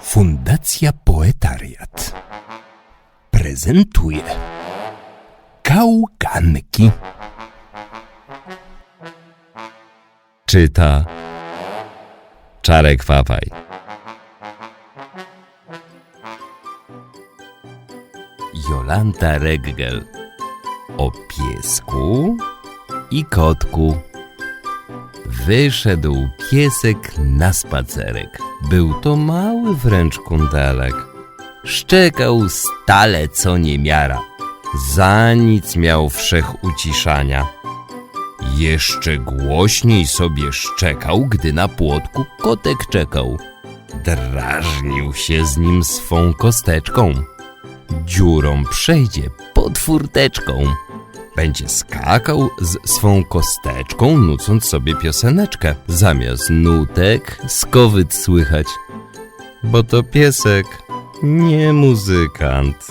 Fundacja Poetariat prezentuje Kałganki. Czyta Czarek Papaj. Jolanta Reggel o piesku i kotku. Wyszedł piesek na spacerek. Był to mały wręcz kundelek. Szczekał stale co niemiara. Za nic miał wszech uciszania. Jeszcze głośniej sobie szczekał, gdy na płotku kotek czekał. Drażnił się z nim swą kosteczką. Dziurą przejdzie pod furteczką. Będzie skakał z swą kosteczką, nucąc sobie pioseneczkę. Zamiast nutek skowyt słychać. Bo to piesek, nie muzykant.